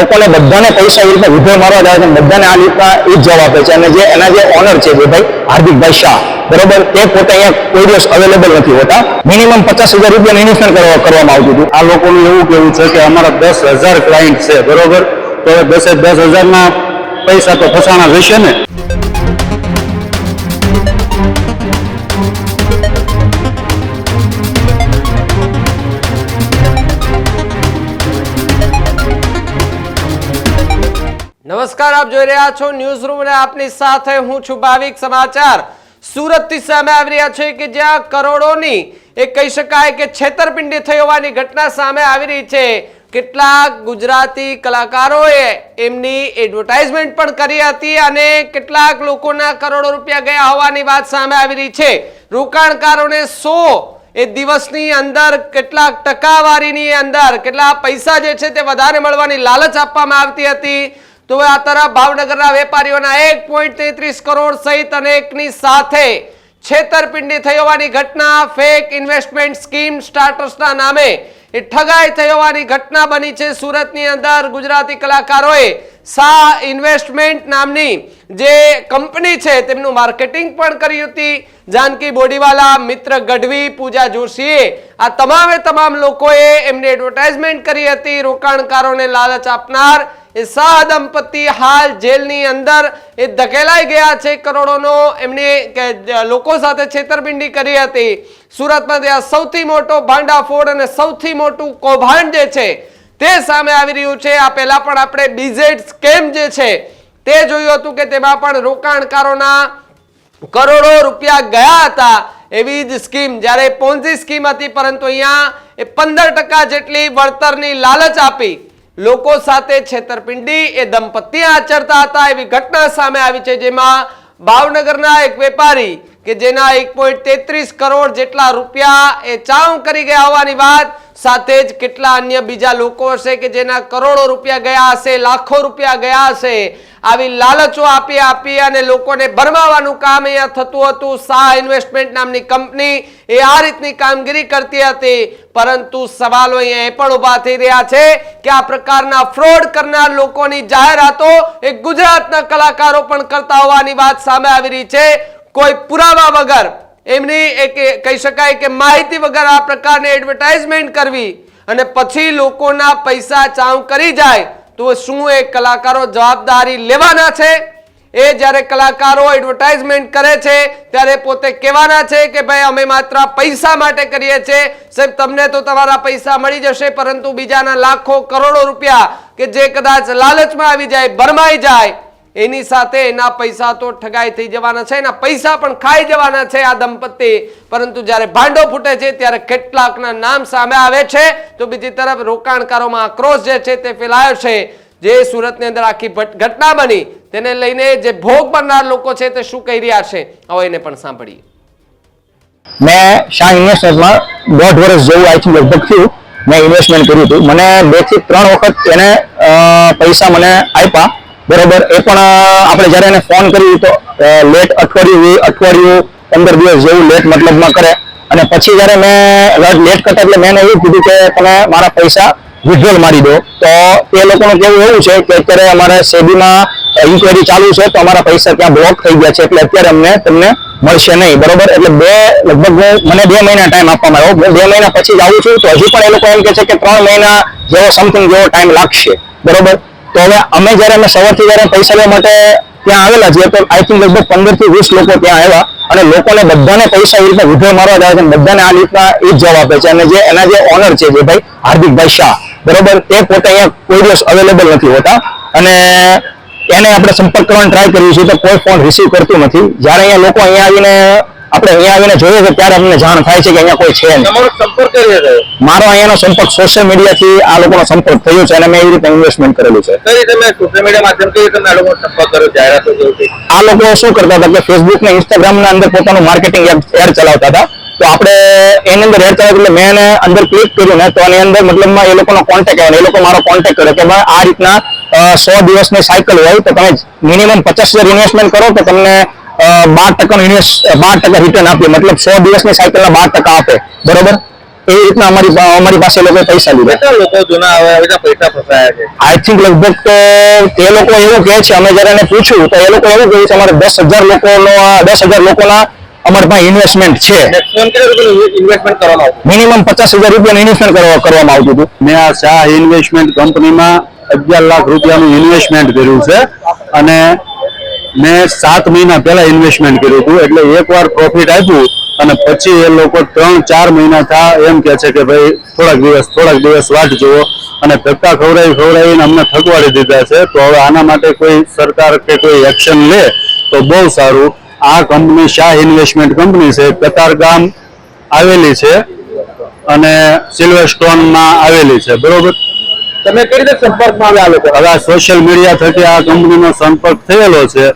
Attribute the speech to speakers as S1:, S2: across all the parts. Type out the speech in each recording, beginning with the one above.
S1: લોકોને બધાને પૈસા એ રીતે વિધ્યો મારવા જાય છે બધાને આ રીતના એ જ જવાબ આપે છે. અને જે એના જે ઓનર છે, જે ભાઈ હાર્દિકભાઈ શાહ, બરોબર? તે પોતે અહીંયા કોઈ દિવસ અવેલેબલ નથી હોતા. મિનિમમ પચાસ હજાર રૂપિયાનું ઇન્વેસ્ટમેન્ટ કરવા કરવામાં આવતું હતું.
S2: આ લોકોનું એવું કેવું છે કે અમારા દસ હજાર ક્લાયન્ટ છે, બરોબર? તો દસે દસ હજારના પૈસા તો ફસાણા રહેશે ને?
S3: નમસ્કાર, આપ જોઈ રહ્યા છો ન્યૂઝ રૂમ અને આપની સાથે હું છું ભાવિક સમાચાર. સુરતથી સામે આવી રહ્યા છે કે જ્યાં કરોડોની, એ કહી શકાય કે છેતરપિંડી થઈ હોવાની ઘટના સામે આવી રહી છે. કેટલાક ગુજરાતી કલાકારોએ એમની એડવર્ટાઇઝમેન્ટ પણ કરી હતી અને કેટલાક લોકોના કરોડો રૂપિયા ગયા હોવાની વાત સામે આવી રહી છે. રોકાણકારોને સો એ દિવસની અંદર કેટલાક ટકાવારીની અંદર કેટલા પૈસા જે છે તે વધારે મળવાની લાલચ આપવામાં આવતી હતી. તો આ તરફ ભાવનગરના વેપારીઓના એક પોઈન્ટ તેત્રીસ કરોડ સહિત અનેકની સાથે છેતરપિંડી થઈ હોવાની ઘટના ફેક ઇન્વેસ્ટમેન્ટ સ્કીમ સ્ટાર્ટર્સના નામે એ ઠગાઈ થઈ હોવાની ઘટના બની છે. સુરતની અંદર ગુજરાતી કલાકારોએ સા ઇન્વેસ્ટમેન્ટ નામની જે કંપની છે તેમનું માર્કેટિંગ પણ કરી હતી. જાનકી બોડીવાલા, મિત્ર ગઢવી, પૂજા જોશીએ આ તમામે તમામ લોકોએ એમની એડવર્ટાઇઝમેન્ટ કરી હતી. રોકાણકારોને લાલચ આપનાર એ શાહ દંપતી હાલ જેલની અંદર એ ધકેલાઈ ગયા છે કરોડોનો. એમને લોકો સાથે છેતરપિંડી કરી હતી. સુરતમાં ત્યાં સૌથી મોટો ભાંડાફોડ અને સૌથી મોટું કૌભાંડ જે છે તે સામે આવી રહ્યું છે. આ પહેલા પણ આપણે બીઝેડ સ્કેમ જે છે તે જોયું હતું કે તેમાં પણ રોકાણકારોના કરોડો રૂપિયા ગયા હતા એવી જ સ્કીમ. જ્યારે પોન્ઝી સ્કીમ હતી, પરંતુ અહીંયા એ પંદર ટકા જેટલી વળતરની લાલચ આપી. લોકો સાથે છેતરપિંડી એ દંપતી આચરતા હતા એવી ઘટના સામે આવી છે, જેમાં ભાવનગરના એક વેપારી કે જેના એક પોઈન્ટ તેત્રીસ કરોડ જેટલા રૂપિયા એ ચાઉ કરી ગયા હોવાની વાત, સાથે જ કેટલા અન્ય બીજા લોકો હશે કે જેના કરોડો રૂપિયા ગયા હશે, લાખો રૂપિયા ગયા હશે, આવી લાલચો આપી આપી અને લોકોને ભરમાવાનું કામ અહીંયા થતું હતું. શાહ ઇન્વેસ્ટમેન્ટ નામની કંપની એ આ રીતની કામગીરી કરતી હતી. પરંતુ સવાલો અહીંયા એ પણ ઊભા થઈ રહ્યા છે કે આ પ્રકારના ફ્રોડ કરનાર લોકોની જાહેરાતો એ ગુજરાતના કલાકારો પણ કરતા હોવાની વાત સામે આવી રહી છે. કોઈ પુરાવા વગર. એમની એક કહી શકાય કે માહિતી વગર આ પ્રકારની એડવર્ટાઇઝમેન્ટ કરવી. અને પછી લોકોના પૈસા ચાઉ કરી જાય તો શું એ કલાકારો જવાબદારી લેવાના છે? એ જ્યારે કલાકારો એડવર્ટાઇઝમેન્ટ કરે છે, ત્યારે પોતે કહેવાના છે કે ભાઈ અમે માત્ર પૈસા માટે કરીએ છીએ. સાહેબ, તમને તો તમારા પૈસા મળી જશે, પરંતુ બીજાના લાખો કરોડો રૂપિયા કે જે કદાચ લાલચમાં આવી જાય, ભરમાઈ જાય એની સાથે એના પૈસા તો ઠગાઈ થઈ જવાના છે, એના પૈસા પણ ખાઈ જવાના છે આ દંપતી. પરંતુ જ્યારે ભાંડો ફૂટે છે, ત્યારે કેટલાકના નામ સામે આવે છે. તો બીજી તરફ રોકાણકારોમાં આક્રોશ જે છે તે ફેલાયો છે. જે સુરતની અંદર આખી ઘટના બની, તેને લઈને જે ભોગ બનનાર લોકો છે તે શું કહી રહ્યા છે? આવો એને પણ સાંભળીએ.
S1: મેં શાહ ઇન્વેસ્ટમેન્ટમાં દોઢ વર્ષ જેવું આઈ થિંક લગભગ થયું. મેં ઇન્વેસ્ટમેન્ટ કર્યું હતું. મને બેથી ત્રણ વખત એને પૈસા મને આપ્યા. બરોબર? એ પણ આપણે જ્યારે એને ફોન કર્યું તો લેટ અઠવાડિયું અઠવાડિયું, પંદર દિવસ જેવું લેટ મતલબમાં કરે. અને પછી જ્યારે મેં લેટ કરતા એટલે મેં એવું કીધું કે તમે મારા પૈસા વિડ્રોલ મારી દો. તો એ લોકોનું કેવું એવું છે કે અત્યારે અમારે સેબીમાં ઇન્કવાયરી ચાલુ છે તો અમારા પૈસા ત્યાં બ્લોક થઈ ગયા છે એટલે અત્યારે અમને તમને મળશે નહીં. બરોબર? એટલે બે, લગભગ મને બે મહિના ટાઈમ આપવામાં આવ્યો. બે મહિના પછી જ આવું છું તો હજુ પણ એ લોકો એમ કહે છે કે ત્રણ મહિના જેવો સમથિંગ જેવો ટાઈમ લાગશે. બરોબર? તો હવે અમે જ્યારે અમે સવારથી જ્યારે પૈસા લેવા માટે ત્યાં આવેલા છીએ, તો આઈ થિંક લગભગ પંદરથી વીસ લોકો ત્યાં આવ્યા અને લોકોને બધાને પૈસા એ રીતના ઉભે મારવા જાય છે બધાને આ રીતના એ જ જવાબ આપે છે. અને જે એના જે ઓનર છે, જે ભાઈ હાર્દિકભાઈ શાહ, બરોબર? તે પોતે અહીંયા કોઈ દિવસ અવેલેબલ નથી હોતા. અને એને આપણે સંપર્ક કરવાનો ટ્રાય કરીએ છીએ, તો કોઈ ફોન રિસીવ કરતું નથી. જ્યારે અહીંયા લોકો અહીંયા આવીને આપણે અહીંયા આવીને જોઈએ છે ત્યારે અમને જાણ થાય છે કે અહીંયા કોઈ છે નહીં? મારો અહીંયાનો સંપર્ક સોશિયલ મીડિયાથી આ લોકોનો સંપર્ક થયો છે અને મેં એવી રીતે ઇન્વેસ્ટમેન્ટ કરેલું છે.
S2: મીડિયા આ
S1: લોકો શું કરતા હતા કે ફેસબુક ને ઇન્સ્ટાગ્રામ ના અંદર પોતાનું માર્કેટિંગ એડ ચલાવતા હતા. તો આપણે એની અંદર એડ ચલાવ એટલે મેં એને અંદર ક્લિક કર્યું ને તો એની અંદર મતલબમાં એ લોકોનો કોન્ટેક્ટ આવ્યો એ લોકો મારો કોન્ટેક્ટ કર્યો કે ભાઈ આ રીતના સો દિવસની સાયકલ હોય તો તમે મિનિમમ પચાસ હજાર ઇન્વેસ્ટમેન્ટ કરો તો તમને બાર ટકાનું ઇન્વેસ્ટ બાર ટકા રિટર્ન આપીએ મતલબ સો દિવસની સાયકલના બાર ટકા આપે. બરોબર? એ રીતના અમારી અમારી પાસે લોકો પૈસા લીધા.
S4: કેટલા લોકો જૂના આવે એના પૈસા ફસાયા છે?
S1: આઈ થિંક લગભગ તો તે લોકો એવું કહે છે અમે જયારે એને પૂછ્યું તો એ લોકો એવું કહ્યું છે અમારે દસ હજાર લોકોનો આ દસ હજાર લોકોના અમારી પાસે ઇન્વેસ્ટમેન્ટ છે. મિનિમમ પચાસ હજાર રૂપિયાનું ઇન્વેસ્ટમેન્ટ કરવા કરવામાં આવતું હતું.
S2: મેં આ શાહ ઇન્વેસ્ટમેન્ટ કંપનીમાં અગિયાર લાખ રૂપિયાનું ઇન્વેસ્ટમેન્ટ કર્યું છે. અને મેં સાત મહિના પહેલા ઇન્વેસ્ટમેન્ટ કર્યું હતું. એટલે એકવાર પ્રોફિટ આપ્યું અને પછી એ લોકો ત્રણ ચાર મહિના થા એમ કહે છે કે ભાઈ થોડાક દિવસ થોડાક દિવસ વાટ જુઓ. અને ધક્કા ખવડાવી ખવડાવીને અમને થકવાડી દીધા છે. તો હવે આના માટે કોઈ સરકાર કે કોઈ એક્શન લે તો બહુ સારું. આ કંપની શાહ ઇન્વેસ્ટમેન્ટ કંપની છે. કતારગામ આવેલી છે અને સિલ્વર સ્ટોનમાં આવેલી છે. બરોબર?
S4: તમે કઈ રીતે સંપર્કમાં આવ્યા લોકો?
S2: હવે આ સોશિયલ મીડિયા થકી આ કંપનીનો સંપર્ક થયેલો છે.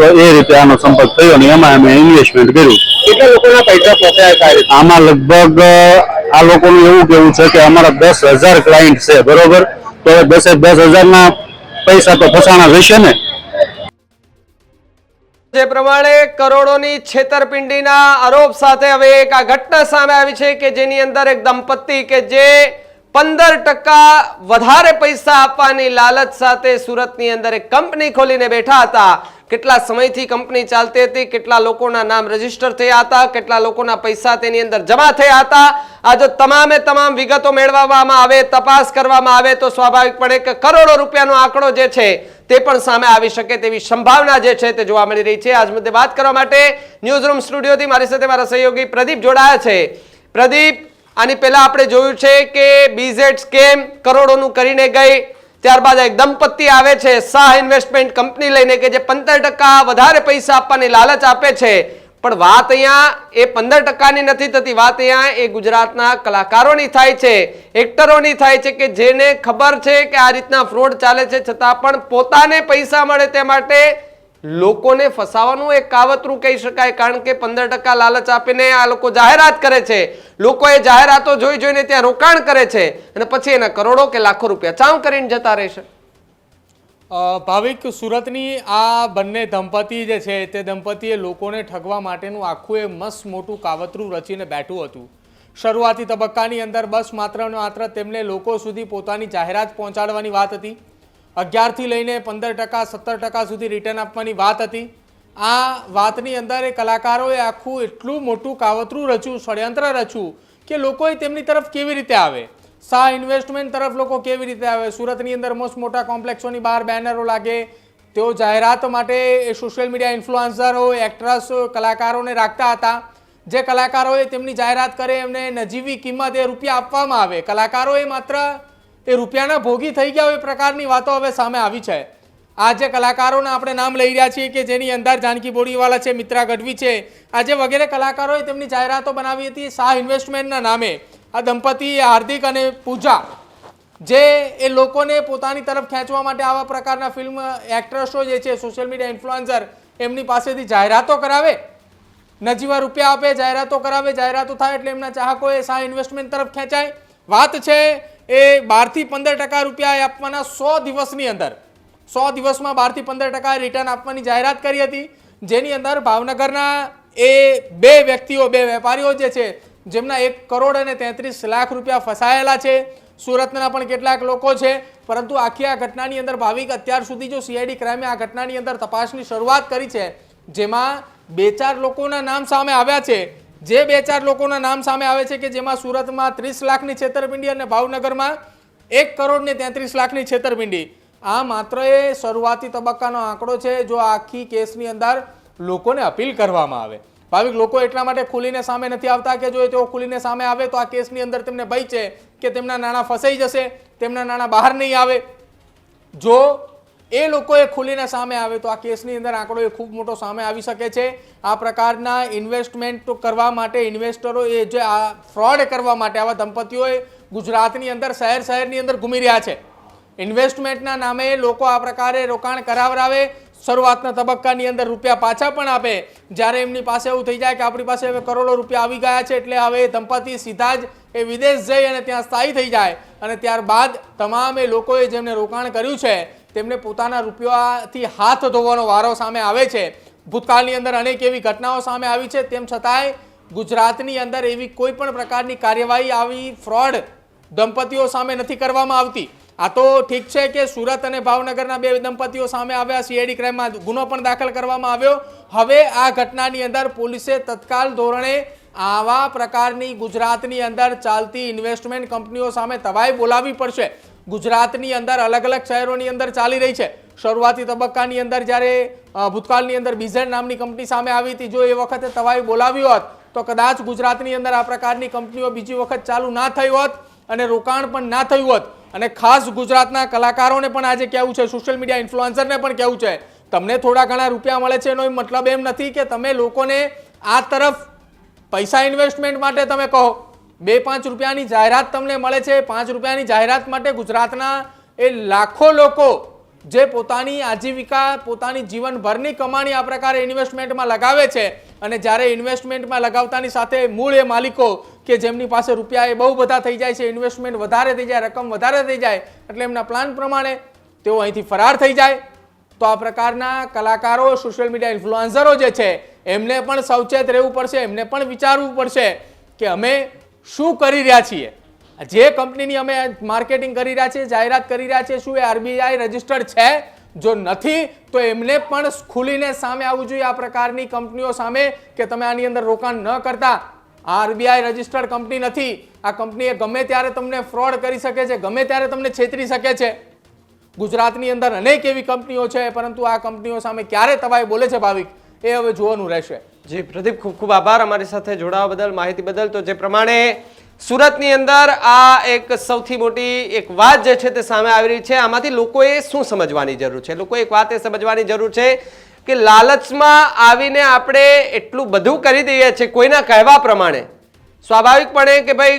S2: તો એ રીતે આનો સંપર્ક થયો અને એમાં અમે ઇન્વેસ્ટમેન્ટ કર્યું.
S4: કેટલા લોકોના પૈસા ફસાયા?
S2: આમાં લગભગ આ લોકોનું એવું કેવું છે કે અમારા દસ હજાર ક્લાયન્ટ છે બરોબર? તો દસે દસ હજારના પૈસા તો ફસાણા રહેશે ને?
S3: જે પ્રમાણે કરોડોની છેતરપિંડીના આરોપ સાથે હવે એક આ ઘટના સામે આવી છે કે જેની અંદર એક દંપતી કે જે પંદર ટકા વધારે પૈસા આપવાની લાલચ સાથે સુરતની અંદર એક કંપની ખોલીને બેઠા હતા. કેટલા સમયથી કંપની ચાલતી હતી, કેટલા લોકોના નામ રજિસ્ટર થયા હતા, કેટલા લોકોના પૈસા તેની અંદર જમા થયા હતા. આ જો તમામે તમામ વિગતો મેળવવામાં આવે, તપાસ કરવામાં આવે તો સ્વાભાવિકપણે કે કરોડો રૂપિયાનો આંકડો જે છે તે પણ સામે આવી શકે તેવી સંભાવના જે છે તે જોવા મળી રહી છે. આજ મુદ્દે વાત કરવા માટે ન્યૂઝરૂમ સ્ટુડિયોથી મારી સાથે મારા સહયોગી પ્રદીપ જોડાયા છે. પ્રદીપ, આની પહેલા આપણે જોયું છે કે બીઝેડ સ્કેમ કરોડોનું કરીને ગઈ. ત્યારબાદ એક દંપતી આવે છે, શાહ ઇન્વેસ્ટમેન્ટ કંપની લઈને કે જે પંદર ટકા વધારે પૈસા આપવાની લાલચ આપે છે. પણ વાત અહીંયા એ પંદર ટકાની નથી થતી, વાત અહીંયા એ ગુજરાતના કલાકારોની થાય છે, એક્ટરોની થાય છે કે જેને ખબર છે કે આ રીતના ફ્રોડ ચાલે છે, છતાં પણ પોતાને પૈસા મળે તે માટે લોકોને ફસાવાનું એક કાવતરું કહી શકાય, કારણ કે પંદર ટકા લાલચ આપીને આ લોકો જાહેરાત કરે છે. લોકો એ જાહેરાતો જોઈ જોઈને ત્યાં રોકાણ કરે છે અને પછી એના કરોડો કે લાખો રૂપિયા ચાવ કરીને જતા રહેશે
S5: ભાવિક સુરતની આ બંને દંપતી જે છે, તે દંપતીએ લોકોને ઠગવા માટેનું આખું એ મસ્ત મોટું કાવતરું રચીને બેઠું હતું. શરૂઆતી તબક્કાની અંદર બસ માત્ર માત્ર તેમને લોકો સુધી પોતાની જાહેરાત પહોંચાડવાની વાત હતી. અગિયારથી લઈને પંદર ટકા, સત્તર ટકા સુધી રિટર્ન આપવાની વાત હતી. આ વાતની અંદર એ કલાકારોએ આખું એટલું મોટું કાવતરું રચ્યું, ષડયંત્ર રચ્યું, કે લોકોએ તેમની તરફ કેવી રીતે આવે? શાહ ઇન્વેસ્ટમેન્ટ તરફ લોકો કેવી રીતે આવે? સુરતની અંદર મોસ્ટ મોટા કોમ્પ્લેક્સોની બહાર બેનરો લાગે. તેઓ જાહેરાત માટે સોશિયલ મીડિયા ઇન્ફ્લુઅન્સરો એક્ટ્રેસ કલાકારોને રાખતા હતા. જે કલાકારોએ તેમની જાહેરાત કરે એમને નજીવી કિંમત એ રૂપિયા આપવામાં આવે. કલાકારોએ માત્ર એ રૂપિયાના ભોગી થઈ ગયા હોય પ્રકારની વાતો હવે સામે આવી છે. આ જે કલાકારોના આપણે નામ લઈ રહ્યા છીએ કે જેની અંદર જાનકી બોડીવાલા છે, મિત્રા ગઢવી છે. આજે વગેરે કલાકારોએ તેમની જાહેરાતો બનાવી હતી શાહ ઇન્વેસ્ટમેન્ટના નામે. આ દંપતી, હાર્દિક અને પૂજા, જે એ લોકોને પોતાની તરફ ખેંચવા માટે આવા પ્રકારના ફિલ્મ એક્ટ્રેસો જે છે, સોશિયલ મીડિયા ઇન્ફ્લુઅન્સર એમની પાસેથી જાહેરાતો કરાવે. નજીવા રૂપિયા આપે, જાહેરાતો કરાવે, જાહેરાતો થાય એટલે એમના ચાહકોએ શાહ ઇન્વેસ્ટમેન્ટ તરફ ખેંચાય. વાત છે એ બારથી પંદર ટકા રૂપિયા એ આપવાના સો દિવસની અંદર. સો દિવસમાં બારથી પંદર ટકા રિટર્ન આપવાની જાહેરાત કરી હતી. જેની અંદર ભાવનગરના એ બે વ્યક્તિઓ, બે વેપારીઓ જે છે, જેમના એક કરોડ અને તેત્રીસ લાખ રૂપિયા ફસાયેલા છે. સુરતના પણ કેટલાક લોકો છે. પરંતુ આખી આ ઘટનાની અંદર ભાવિક અત્યાર સુધી જો સીઆઈડી ક્રાઇમે આ ઘટનાની અંદર તપાસની શરૂઆત કરી છે, જેમાં બે ચાર લોકોના નામ સામે આવ્યા છે. જે બે ચાર લોકોના નામ સામે આવે છે કે જેમાં સુરતમાં ત્રીસ લાખની છેતરપિંડી અને ભાવનગરમાં એક કરોડને તેત્રીસ લાખની છેતરપિંડી. આ માત્ર એ શરૂઆતી તબક્કાનો આંકડો છે જો આખી કેસની અંદર લોકોને અપીલ કરવામાં આવે. ભાવિક લોકો એટલા માટે ખુલીને સામે નથી આવતા કે જો તેઓ ખુલીને સામે આવે તો આ કેસની અંદર તેમને ભય છે કે તેમના નાણાં ફસાઈ જશે, તેમના નાણાં બહાર નહીં આવે. જો એ લોકોએ ખુલીને સામે આવે તો આ કેસની અંદર આંકડો એ ખૂબ મોટો સામે આવી શકે છે. આ પ્રકારના ઇન્વેસ્ટમેન્ટ કરવા માટે ઇન્વેસ્ટરો એ જે આ ફ્રોડ કરવા માટે આવા દંપતીઓએ ગુજરાતની અંદર શહેર શહેરની અંદર ઘૂમી રહ્યા છે. ઇન્વેસ્ટમેન્ટના નામે લોકો આ પ્રકારે રોકાણ કરાવરાવે શરૂઆતના તબક્કાની અંદર રૂપિયા પાછા પણ આપે. જ્યારે એમની પાસે એવું થઈ જાય કે આપણી પાસે હવે કરોડો રૂપિયા આવી ગયા છે એટલે હવે દંપતી સીધા જ એ વિદેશ જઈ અને ત્યાં સ્થાયી થઈ જાય. અને ત્યારબાદ તમામ એ લોકોએ જેમને રોકાણ કર્યું છે તેમને પોતાના રૂપિયાથી હાથ ધોવાનો વારો સામે આવે છે. ભૂતકાળની અંદર અનેક એવી ઘટનાઓ સામે આવી છે. તેમ છતાંય ગુજરાતની અંદર એવી કોઈ પણ પ્રકારની કાર્યવાહી, આવી ફ્રોડ દંપતીઓ સામે નથી કરવામાં આવતી. આ તો ઠીક છે કે સુરત અને ભાવનગરના બે દંપતીઓ સામે આવ્યા. સીઆઈડી ક્રાઇમમાં ગુનો પણ દાખલ કરવામાં આવ્યો. હવે આ ઘટનાની અંદર પોલીસે તત્કાલ ધોરણે આવા પ્રકારની ગુજરાતની અંદર ચાલતી ઇન્વેસ્ટમેન્ટ કંપનીઓ સામે તવાઈ બોલાવવી પડશે. ગુજરાતની અંદર અલગ અલગ શહેરોની અંદર ચાલી રહી છે. શરૂઆતી તબક્કાની અંદર જ્યારે ભૂતકાળની અંદર બીઝેડ નામની કંપની સામે આવી હતી, જો એ વખતે તવાઈ બોલાવી હોત, તો કદાચ ગુજરાતની અંદર આ પ્રકારની કંપનીઓ બીજી વખત ચાલુ ના થઈ હોત અને રોકાણ પણ ના થયું હોત. અને ખાસ ગુજરાતના કલાકારોને પણ આજે કહેવું છે, સોશિયલ મીડિયા ઇન્ફ્લુઅન્સરને પણ કહેવું છે, તમને થોડા ઘણા રૂપિયા મળે છે, એનો મતલબ એમ નથી કે તમે લોકોને આ તરફ પૈસા ઇન્વેસ્ટમેન્ટ માટે તમે કહો. બે પાંચ રૂપિયાની જાહેરાત તમને મળે છે. પાંચ રૂપિયાની જાહેરાત માટે ગુજરાતના એ લાખો લોકો જે પોતાની આજીવિકા, પોતાની જીવનભરની કમાણી આ પ્રકારે ઇન્વેસ્ટમેન્ટમાં લગાવે છે અને જ્યારે ઇન્વેસ્ટમેન્ટમાં લગાવતાની સાથે મૂળ એ માલિકો કે જેમની પાસે રૂપિયા એ બહુ બધા થઈ જાય છે ઇન્વેસ્ટમેન્ટ વધારે થઈ જાય, રકમ વધારે થઈ જાય, એટલે એમના પ્લાન પ્રમાણે તેઓ અહીંથી ફરાર થઈ જાય. તો આ પ્રકારના કલાકારો સોશિયલ મીડિયા ઇન્ફ્લુઅન્સરો જે છે, એમને પણ સાવચેત રહેવું પડશે, એમને પણ વિચારવું પડશે કે અમે શું કરી રહ્યા છીએ? જે કંપનીની અમે માર્કેટિંગ કરી રહ્યા છીએ, જાહેરાત કરી રહ્યા છીએ, શું એ આરબીઆઈ રજિસ્ટર્ડ છે? જો નથી, તો એમને પણ ખુલીને સામે આવવું જોઈએ આ પ્રકારની કંપનીઓ સામે કે તમે આની અંદર રોકાણ ન કરતા. આરબીઆઈ રજિસ્ટર્ડ કંપની નથી. આ કંપની ગમે ત્યારે તમને ફ્રોડ કરી શકે છે, ગમે ત્યારે તમને છેતરી શકે છે. ગુજરાતની અંદર અનેક એવી કંપનીઓ છે, પરંતુ આ કંપનીઓ સામે ક્યારે તવાય બોલે છે ભાવિક? એ હવે જોવાનું રહેશે.
S3: જી, પ્રદીપ, ખૂબ ખૂબ આભાર અમારી સાથે જોડાવા બદલ, માહિતી બદલ. તો જે પ્રમાણે સુરતની અંદર આ એક સૌથી મોટી એક વાત જે છે તે સામે આવી રહી છે. આમાંથી લોકોએ શું સમજવાની જરૂર છે? લોકો એક વાત એ સમજવાની જરૂર છે કે લાલચમાં આવીને આપણે એટલું બધું કરી દઈએ છીએ કોઈના કહેવા પ્રમાણે. સ્વાભાવિકપણે કે ભાઈ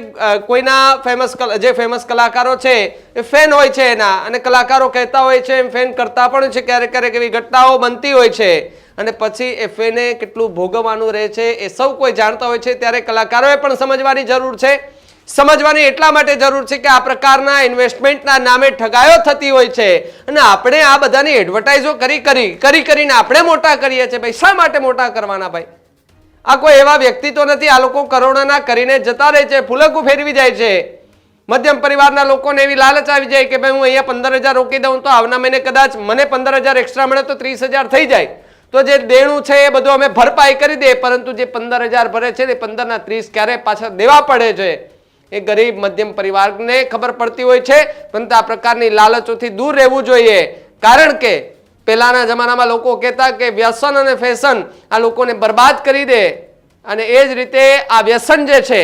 S3: કોઈના ફેમસ જે ફેમસ કલાકારો છે, એ ફેન હોય છે એના. અને કલાકારો કહેતા હોય છે, એમ ફેન કરતા પણ છે, ક્યારેક ક્યારેક એવી ઘટનાઓ બનતી હોય છે. અને પછી એ ફેને કેટલું ભોગવવાનું રહે છે, એ સૌ કોઈ જાણતા હોય છે, ત્યારે કલાકારોએ પણ સમજવાની જરૂર છે. સમજવાની એટલા માટે જરૂર છે કે આ પ્રકારના ઇન્વેસ્ટમેન્ટના નામે ઠગાયો થતી હોય છે. અને આપણે આ બધાની એડવર્ટાઇઝો કરી કરી કરી કરીને આપણે મોટા કરીએ છીએ. ભાઈ, શા માટે મોટા કરવાના ભાઈ? આ કોઈ એવા વ્યક્તિ તો નથી, આ લોકો કરોડોના કરીને જતા રહે છે, ફુલકું ફેરવી જાય છે. મધ્યમ પરિવારના લોકોને એવી લાલચ આવી જાય કે ભાઈ હું અહીંયા પંદર હજાર રોકી દઉં તો આવના મહિને કદાચ મને પંદર હજાર એક્સ્ટ્રા મળે તો ત્રીસ હજાર થઈ જાય. તો જે દેણું છે એ બધું અમે ભરપાઈ કરી દઈએ, પરંતુ જે પંદર હજાર ભરે છે એ પંદરના ત્રીસ ક્યારે પાછા દેવા પડે છે? એ ગરીબ મધ્યમ પરિવારને ખબર પડતી હોય છે, પરંતુ આ પ્રકારની લાલચોથી દૂર રહેવું જોઈએ. કારણ કે પહેલાના જમાનામાં લોકો કહેતા કે વ્યસન અને ફેશન આ લોકોને બરબાદ કરી દે અને એ જ રીતે આ વ્યસન જે છે,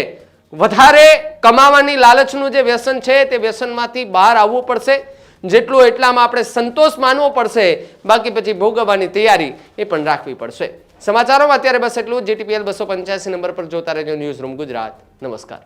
S3: વધારે કમાવાની લાલચનું જે વ્યસન છે, તે વ્યસનમાંથી બહાર આવવું પડશે. જેટલું એટલામાં આપણે સંતોષ માનવો પડશે, બાકી પછી ભોગવવાની તૈયારી એ પણ રાખવી પડશે. સમાચારોમાં અત્યારે બસ એટલું જીટીપીએલ બસો પંચ્યાસી નંબર પર જોતા રહેજો ન્યૂઝ રૂમ ગુજરાત. નમસ્કાર.